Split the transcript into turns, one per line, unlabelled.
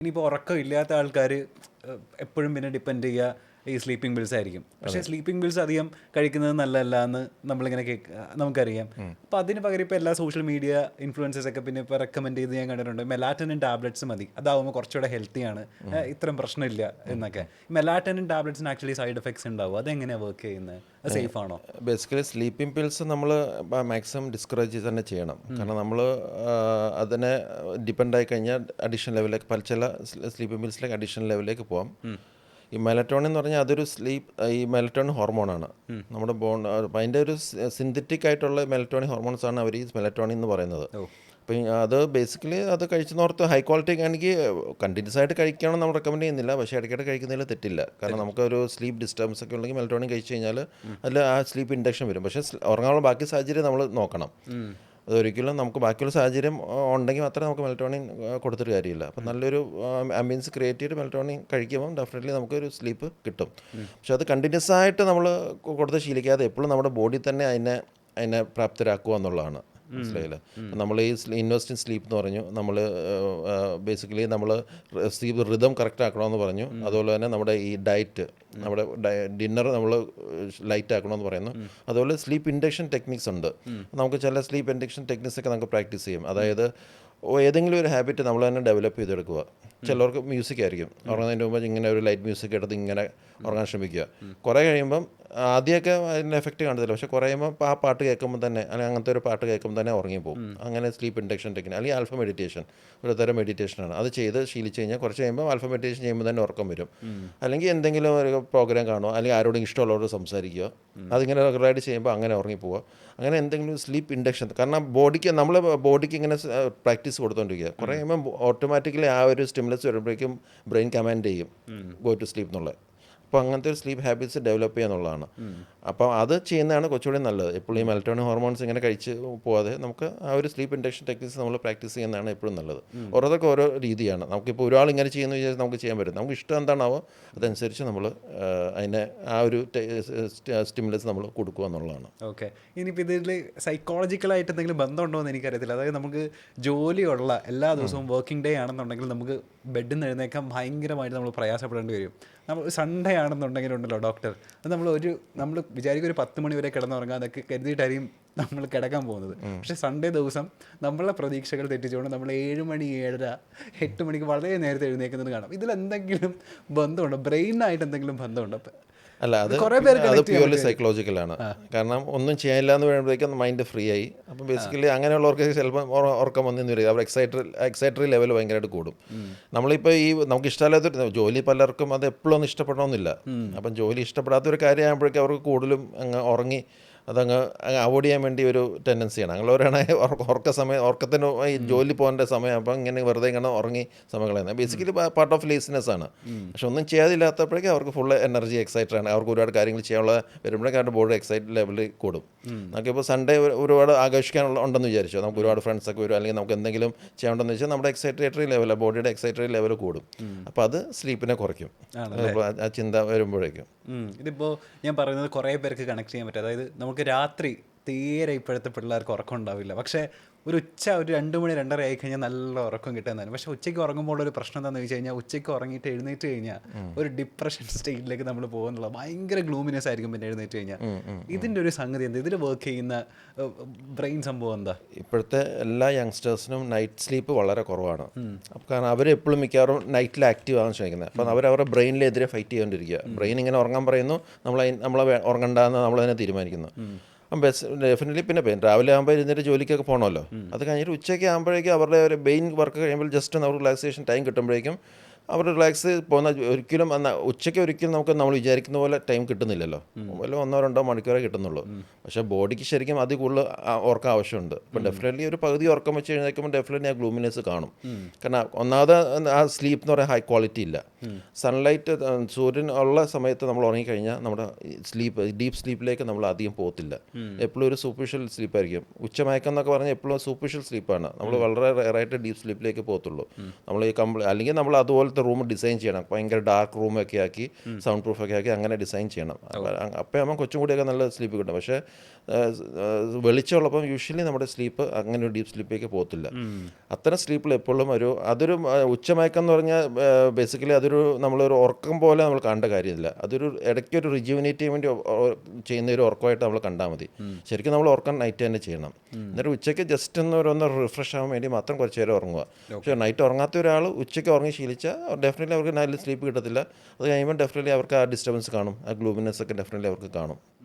ഇനിയിപ്പോൾ ഉറക്കം ഇല്ലാത്ത ആൾക്കാർ എപ്പോഴും പിന്നെ ഡിപ്പെൻഡ് ചെയ്യുക ഈ സ്ലീപ്പിംഗ് ബിൽസ് ആയിരിക്കും. പക്ഷേ സ്ലീപ്പിംഗ് ബിൽസ് അധികം കഴിക്കുന്നത് നല്ലതല്ല എന്ന് നമ്മളിങ്ങനെ കേക്ക് നമുക്കറിയാം. അപ്പോൾ അതിന് പകരം ഇപ്പോൾ എല്ലാ സോഷ്യൽ മീഡിയ ഇൻഫ്ലുവൻസേഴ്സ് ഒക്കെ പിന്നെ ഇപ്പോൾ റെക്കമെൻഡ് ചെയ്ത് ഞാൻ കണ്ടിട്ടുണ്ട്. മെലാറ്റനിൻ ടാബ്ലറ്റ്സ് മതി. അതാവുമ്പോൾ കുറച്ചുകൂടെ ഹെൽത്തിയാണ് ഇത്രയും പ്രശ്നമില്ല എന്നൊക്കെ. മെലാറ്റനിൻ ടാബ്ലറ്റ്സിന് ആക്ച്വലി സൈഡ് എഫക്ട്സ് ഉണ്ടാവും അതെങ്ങനെയാണ് വർക്ക് ചെയ്യുന്നത്? സേഫ് ആണോ?
ബേസിക്കലി സ്ലീപ്പിംഗ് പിൽസ് നമ്മൾ മാക്സിമം ഡിസ്കറേജ് തന്നെ ചെയ്യണം. കാരണം നമ്മൾ അതിനെ ഡിപ്പെൻഡ് ആയി കഴിഞ്ഞാൽ അഡീഷണൽ ലെവലിലേക്ക് പല ചില സ്ലീപ്പിംഗ് പിൽസിലേക്ക് അഡീഷണൽ ലെവലിലേക്ക് പോകാം ഈ മെലറ്റോണിൻ എന്ന് പറഞ്ഞാൽ അതൊരു സ്ലീപ്പ് ഈ മെലറ്റോണിൻ ഹോർമോണാണ് നമ്മുടെ ബോൺ അതിന്റെ ഒരു സിന്തറ്റിക് ആയിട്ടുള്ള മെലറ്റോണി ഹോർമോൺസ് ആണ് അവർ ഈ മെലറ്റോണിൻ എന്ന് പറയുന്നത്. അപ്പം അത് ബേസിക്കലി അത് കഴിച്ചെന്നോർത്ത് ഹൈ ക്വാളിറ്റി ആണെങ്കിൽ കണ്ടിന്യൂസ് ആയിട്ട് കഴിക്കണം നമ്മൾ റെക്കമെൻഡ് ചെയ്യുന്നില്ല. പക്ഷേ ഇടയ്ക്കിടെ കഴിക്കുന്നതിൽ തെറ്റില്ല. കാരണം നമുക്കൊരു സ്ലീപ്പ് ഡിസ്റ്റർബൻസ് ഒക്കെ ഉണ്ടെങ്കിൽ മെലറ്റോണിൻ കഴിച്ച് കഴിഞ്ഞാൽ അതിൽ ആ സ്ലീപ്പ് ഇൻഡക്ഷൻ വരും. പക്ഷേ ഉറങ്ങാനുള്ള ബാക്കി സാഹചര്യം നമ്മൾ നോക്കണം. അതൊരിക്കലും നമുക്ക് ബാക്കിയുള്ള സാഹചര്യം ഉണ്ടെങ്കിൽ മാത്രമേ നമുക്ക് മെലറ്റോണിൻ കൊടുത്തൊരു കൊടുത്തിട്ട് കാര്യമില്ല. അപ്പം നല്ലൊരു ആംബിയൻസ് ക്രിയേറ്റ് ചെയ്ത് മെലറ്റോണിൻ കഴിക്കുമ്പോൾ ഡെഫിനറ്റ്ലി നമുക്കൊരു സ്ലീപ്പ് കിട്ടും. പക്ഷെ അത് കണ്ടിന്യൂസ് ആയിട്ട് നമ്മൾ കൊടുത്ത് ശീലിക്കാതെ എപ്പോഴും നമ്മുടെ ബോഡി തന്നെ അതിനെ അതിനെ പ്രാപ്തരാക്കുക എന്നുള്ളതാണ്. മനസ്സിലായില്ല? നമ്മൾ ഈ ഇൻവെസ്റ്റ് ഇൻ സ്ലീപ്പ് എന്ന് പറഞ്ഞു നമ്മൾ ബേസിക്കലി നമ്മൾ സ്ലീപ്പ് റിതം കറക്റ്റ് ആക്കണമെന്ന് പറഞ്ഞു. അതുപോലെ തന്നെ നമ്മുടെ ഈ ഡയറ്റ് നമ്മുടെ ഡിന്നർ നമ്മൾ ലൈറ്റ് ആക്കണമെന്ന് പറയുന്നു. അതുപോലെ സ്ലീപ്പ് ഇൻഡക്ഷൻ ടെക്നിക്സ് ഉണ്ട്. നമുക്ക് ചില സ്ലീപ്പ് ഇൻഡക്ഷൻ ടെക്നിക്സ് ഒക്കെ നമുക്ക് പ്രാക്ടീസ് ചെയ്യും. അതായത് ഏതെങ്കിലും ഒരു ഹാബിറ്റ് നമ്മൾ തന്നെ ഡെവലപ്പ് ചെയ്തെടുക്കുക. ചിലർക്ക് മ്യൂസിക് ആയിരിക്കും. ഉറങ്ങുന്നതിന് മുമ്പ് ഇങ്ങനെ ഒരു ലൈറ്റ് മ്യൂസിക് എടുത്ത് ഇങ്ങനെ ഉറങ്ങാൻ ശ്രമിക്കുക. കുറേ കഴിയുമ്പം ആദ്യമൊക്കെ അതിന്റെ എഫക്റ്റ് കാണത്തില്ല. പക്ഷെ കുറേ കഴിയുമ്പോൾ ആ പാട്ട് കേൾക്കുമ്പോൾ തന്നെ അല്ലെങ്കിൽ അങ്ങനത്തെ ഒരു പാട്ട് കേൾക്കുമ്പോൾ തന്നെ ഉറങ്ങിപ്പോകും അങ്ങനെ സ്ലീപ്പ് ഇൻഡക്ഷൻ ടെക്നിക് അല്ലെങ്കിൽ ആൽഫ മെഡിറ്റേഷൻ ഒരു തരം മെഡിറ്റേഷനാണ് അത് ചെയ്ത് ശീലിച്ച് കഴിഞ്ഞാൽ കുറച്ച് കഴിയുമ്പോൾ ആൽഫ മെഡിറ്റേഷൻ ചെയ്യുമ്പോൾ തന്നെ ഉറക്കം വരും. അല്ലെങ്കിൽ എന്തെങ്കിലും ഒരു പ്രോഗ്രാം കാണുമോ അല്ലെങ്കിൽ ആരോടും ഇഷ്ടമുള്ളവരോട് സംസാരിക്കുക. അതിങ്ങനെ റെഗുലറായിട്ട് ചെയ്യുമ്പോൾ അങ്ങനെ ഉറങ്ങിപ്പോവുക അങ്ങനെ എന്തെങ്കിലും സ്ലീപ്പ് ഇൻഡക്ഷൻ കാരണം ബോഡിക്ക് നമ്മൾ ബോഡിക്ക് ഇങ്ങനെ പ്രാക്ടീസ് കൊടുത്തോണ്ടിരിക്കുക കുറേ കഴിയുമ്പോൾ ഓട്ടോമാറ്റിക്കലി ആ ഒരു സ്റ്റിമുലസ് വരുമ്പോഴേക്കും ബ്രെയിൻ കമാൻഡ് ചെയ്യും. ഗോ ടു സ്ലീപ്പ് എന്നുള്ളത് അപ്പോൾ അങ്ങനത്തെ ഒരു സ്ലീപ്പ് ഹാബിറ്റ്സ് ഡെവലപ്പ് ചെയ്യുക എന്നുള്ളതാണ്. അപ്പോൾ അത് ചെയ്യുന്നതാണ് കുറച്ചുകൂടി നല്ലത്. എപ്പോഴും ഈ മെലറ്റോണിൻ ഹോർമോൺസ് ഇങ്ങനെ കഴിച്ച് പോവാതെ നമുക്ക് ആ ഒരു സ്ലീപ്പ് ഇൻഡക്ഷൻ ടെക്നിക്സ് നമ്മൾ പ്രാക്ടീസ് ചെയ്യുന്നതാണ് എപ്പോഴും നല്ലത്. ഓരോതൊക്കെ ഓരോ രീതിയാണ്. നമുക്കിപ്പോൾ ഒരാൾ ഇങ്ങനെ ചെയ്യുന്ന വിചാരിച്ച് നമുക്ക് ചെയ്യാൻ പറ്റും. നമുക്ക് ഇഷ്ടം എന്താണാവോ അതനുസരിച്ച് നമ്മൾ അതിനെ ആ ഒരു സ്റ്റിമുലസ് നമ്മൾ കൊടുക്കുക എന്നുള്ളതാണ്.
ഓക്കെ. ഇനിയിപ്പോൾ ഇതിൽ സൈക്കോളജിക്കലായിട്ട് എന്തെങ്കിലും ബന്ധമുണ്ടോ എന്ന് എനിക്കറിയത്തില്ല. അതായത് നമുക്ക് ജോലിയുള്ള എല്ലാ ദിവസവും വർക്കിംഗ് ഡേ ആണെന്നുണ്ടെങ്കിൽ നമുക്ക് ബെഡിൽ നിന്ന് എഴുന്നേക്കാൻ ഭയങ്കരമായിട്ട് നമ്മൾ പ്രയാസപ്പെടേണ്ടി വരും. നമ്മൾ സൺഡേ ആണെന്നുണ്ടെങ്കിൽ ഉണ്ടല്ലോ ഡോക്ടർ അത് നമ്മൾ ഒരു നമ്മൾ വിചാരിക്കും ഒരു പത്ത് മണി വരെ കിടന്നുറങ്ങാം അതൊക്കെ കരുതിയിട്ടായിരിക്കും നമ്മൾ കിടക്കാൻ പോകുന്നത്. പക്ഷേ സൺഡേ ദിവസം നമ്മളെ പ്രതീക്ഷകൾ തെറ്റിച്ചുകൊണ്ട് നമ്മൾ ഏഴ് മണി ഏഴര എട്ട് മണിക്ക് വളരെ നേരത്തെ എഴുന്നേക്കുന്നത് കാണാം. ഇതിൽ എന്തെങ്കിലും ബന്ധമുണ്ടോ ബ്രെയിനായിട്ട് എന്തെങ്കിലും ബന്ധമുണ്ടോ?
അല്ല അത്
കുറേ പേര്
അത് പ്യൂർലി സൈക്കോളജിക്കലാണ് കാരണം ഒന്നും ചെയ്യാനില്ല എന്ന് പറയുമ്പോഴേക്കും മൈൻഡ് ഫ്രീ ആയി. അപ്പം ബേസിക്കലി അങ്ങനെയുള്ളവർക്ക് ചിലപ്പോൾ ഉറ- ഉറക്കം വന്നു വരിക അവർ എക്സൈറ്ററി എക്സൈറ്ററി ലെവൽ ഭയങ്കരമായിട്ട് കൂടും. നമ്മളിപ്പോൾ ഈ നമുക്ക് ഇഷ്ടമല്ലാത്ത ജോലി പലർക്കും അത് എപ്പോഴും ഒന്നും ഇഷ്ടപ്പെടണമെന്നില്ല. അപ്പം ജോലി ഇഷ്ടപ്പെടാത്ത ഒരു കാര്യമാകുമ്പോഴേക്കും അവർക്ക് കൂടുതലും അങ്ങ് ഉറങ്ങി അതങ്ങ് അവോയ്ഡ് ചെയ്യാൻ വേണ്ടി ഒരു ടെൻഡൻസിയാണ്. അങ്ങനെയുള്ളവരാണെങ്കിൽ ഉറക്ക സമയം ഉറക്കത്തിന് ഈ ജോലി പോകേണ്ട സമയം അപ്പം ഇങ്ങനെ വെറുതെ ഇങ്ങനെ ഉറങ്ങി സമയം കളയുന്നത് ബേസിക്കലി പാർട്ട് ഓഫ് ലേസിനെസ് ആണ്. പക്ഷെ ഒന്നും ചെയ്യാതില്ലാത്തപ്പോഴേക്കും അവർക്ക് ഫുൾ എനർജി എക്സൈറ്റഡ് ആണ്. അവർക്ക് ഒരുപാട് കാര്യങ്ങൾ ചെയ്യാനുള്ള വരുമ്പോഴേക്കും അവരുടെ ബോഡി എക്സൈറ്റ് ലെവൽ കൂടും. നമുക്കിപ്പോൾ സൺഡേ ഒരുപാട് ആഘോഷിക്കാനുള്ള ഉണ്ടെന്ന് വിചാരിച്ചു. നമുക്ക് ഒരുപാട് ഫ്രണ്ട്സ് ഒക്കെ വരും. അല്ലെങ്കിൽ നമുക്ക് എന്തെങ്കിലും ചെയ്യാനുണ്ടെന്ന് വെച്ചാൽ നമ്മുടെ എക്സൈറ്റേറ്ററി ലെവൽ ബോഡിയുടെ എക്സൈറ്ററി ലെവൽ കൂടും. അപ്പോൾ അത് സ്ലീപ്പിനെ കുറയ്ക്കും. ആ ചിന്ത വരുമ്പോഴേക്കും.
ഉം. ഇതിപ്പോ ഞാൻ പറയുന്നത് കുറേ പേർക്ക് കണക്ട് ചെയ്യാൻ പറ്റും അതായത് നമുക്ക് രാത്രി തീരെ ഇപ്പോഴത്തെ പിള്ളേർക്ക് ഉറക്കം ഉണ്ടാവില്ല. പക്ഷേ ഒരു ഉച്ച ഒരു രണ്ട് മണി രണ്ടര ആയി കഴിഞ്ഞാൽ നല്ല ഉറക്കം കിട്ടുന്നതാണ് പക്ഷേ ഉച്ചയ്ക്ക് ഉറങ്ങുമ്പോൾ ഒരു പ്രശ്നം എന്താണെന്ന് വെച്ച് കഴിഞ്ഞാൽ ഉച്ചയ്ക്ക് ഉറങ്ങിയിട്ട് എഴുന്നേറ്റ് കഴിഞ്ഞാൽ ഒരു ഡിപ്രഷൻ സ്റ്റേറ്റിലേക്ക് നമ്മൾ പോകുന്നുള്ള ഭയങ്കര ഗ്ലൂമിനെസ് ആയിരിക്കും പിന്നെ എഴുന്നേറ്റ് കഴിഞ്ഞാൽ. ഇതിന്റെ ഒരു സംഗതി എന്താ? ഇതിൽ വർക്ക് ചെയ്യുന്ന ബ്രെയിൻ സംഭവം എന്താ?
ഇപ്പോഴത്തെ എല്ലാ യങ്സ്റ്റേഴ്സിനും നൈറ്റ് സ്ലീപ്പ് വളരെ കുറവാണ്. കാരണം അവർ എപ്പോഴും മിക്കവാറും നൈറ്റിൽ ആക്റ്റീവ് ആകാൻ ശ്രമിക്കുന്നത്. അപ്പം അവർ അവരുടെ ബ്രെയിനിലെതിരെ ഫൈറ്റ് ചെയ്തുകൊണ്ടിരിക്കുക ബ്രെയിൻ ഇങ്ങനെ ഉറങ്ങാൻ പറയുന്നു നമ്മൾ നമ്മളെ വേ- ഉറങ്ങണ്ടെന്ന് നമ്മൾ തന്നെ തീരുമാനിക്കുന്നു. ബസ് ഡെഫിനറ്റ്ലി പിന്നെ പെയിൻ രാവിലെ ആകുമ്പോൾ ഇരുന്നിട്ട് ജോലിക്കൊക്കെ പോകണമല്ലോ അത് കഴിഞ്ഞിട്ട് ഉച്ചയ്ക്ക് ആകുമ്പോഴേക്കും അവരുടെ ഒരു ബെയിൻ വർക്ക് കഴിയുമ്പോൾ ജസ്റ്റ് ഒന്ന് റിലാക്സേഷൻ ടൈം കിട്ടുമ്പോഴേക്കും അവർ റിലാക്സ് പോകുന്ന ഒരിക്കലും എന്നാൽ ഉച്ചയ്ക്ക് ഒരിക്കലും നമുക്ക് നമ്മൾ വിചാരിക്കുന്ന പോലെ ടൈം കിട്ടുന്നില്ലല്ലോ. വല്ല ഒന്നോ രണ്ടോ മണിക്കൂറേ കിട്ടുന്നുള്ളൂ. പക്ഷേ ബോഡിക്ക് ശരിക്കും അതിൽ കൂടുതൽ ഓർക്കാൻ ആവശ്യമുണ്ട്. അപ്പം ഡെഫിനറ്റ്ലി ഒരു പകുതി ഉറക്കം വെച്ച് എഴുന്നേൽക്കുമ്പോൾ ഡെഫിനറ്റ്ലി ആ ഗ്ലൂമിനെസ് കാണും. കാരണം ഒന്നാമത് ആ സ്ലീപ്പ് എന്ന് പറയുന്ന ഹൈ ക്വാളിറ്റി ഇല്ല. സൺലൈറ്റ് സൂര്യൻ ഉള്ള സമയത്ത് നമ്മൾ ഉറങ്ങിക്കഴിഞ്ഞാൽ നമ്മുടെ സ്ലീപ്പ് ഡീപ്പ് സ്ലീപ്പിലേക്ക് നമ്മൾ അധികം പോകത്തില്ല. എപ്പോഴും ഒരു സൂപ്പർഷ്യൽ സ്ലീപ്പായിരിക്കും ഉച്ചമയക്കം എന്നൊക്കെ പറഞ്ഞാൽ എപ്പോഴും സൂപ്പർഷ്യൽ സ്ലീപ്പാണ് നമ്മൾ വളരെ റയറായിട്ട് ഡീപ്പ് സ്ലീപ്പിലേക്ക് പോകത്തുള്ളൂ. നമ്മൾ ഈ കംപ്ലീറ്റ് അല്ലെങ്കിൽ നമ്മൾ അതുപോലത്തെ റൂം ഡിസൈൻ ചെയ്യണം. ഭയങ്കര ഡാർക്ക് റൂമൊക്കെ ആക്കി സൗണ്ട് പ്രൂഫ് ഒക്കെ ആക്കി അങ്ങനെ ഡിസൈൻ ചെയ്യണം. അപ്പം ആകുമ്പോൾ കൊച്ചും കൂടിയൊക്കെ നല്ല സ്ലീപ്പ് കിട്ടും. പക്ഷേ വെളിച്ചമുള്ളപ്പം യൂഷ്വലി നമ്മുടെ സ്ലീപ്പ് അങ്ങനെ ഒരു ഡീപ്പ് സ്ലീപ്പിലേക്ക് പോകത്തില്ല. അത്തരം സ്ലീപ്പിൽ എപ്പോഴും ഒരു അതൊരു ഉച്ചമയക്കം എന്ന് പറഞ്ഞാൽ ബേസിക്കലി അതൊരു നമ്മളൊരു ഉറക്കം പോലെ നമ്മൾ കാണേണ്ട കാര്യമില്ല. അതൊരു ഇടയ്ക്ക് ഒരു റിജുവിനേറ്റ് ചെയ്യാൻ വേണ്ടി ചെയ്യുന്ന ഒരു ഉറക്കമായിട്ട് നമ്മൾ കണ്ടാൽ മതി. ശരിക്കും നമ്മൾ ഉറക്കം നൈറ്റ് തന്നെ ചെയ്യണം. എന്നിട്ട് ഉച്ചയ്ക്ക് ജസ്റ്റ് ഒന്ന് ഒരു ഒന്ന് റിഫ്രഷ് ആവാൻ വേണ്ടി മാത്രം കുറച്ച് നേരം ഉറങ്ങുക. പക്ഷേ നൈറ്റ് ഉറങ്ങാത്ത ഒരാൾ ഉച്ചയ്ക്ക് ഉറങ്ങി ശീലിച്ചാൽ ഡെഫിനറ്റ്ലി അവർക്ക് നല്ല സ്ലീപ്പ് കിട്ടത്തില്ല. അത് കഴിയുമ്പോൾ ഡെഫിനറ്റ്ലി അവർക്ക് ആ ഡിസ്റ്റർബൻസ് കാണും. ആ ഗ്ലൂമിനെസ് ഒക്കെ ഡെഫിനറ്റ്ലി അവർക്ക് കാണും.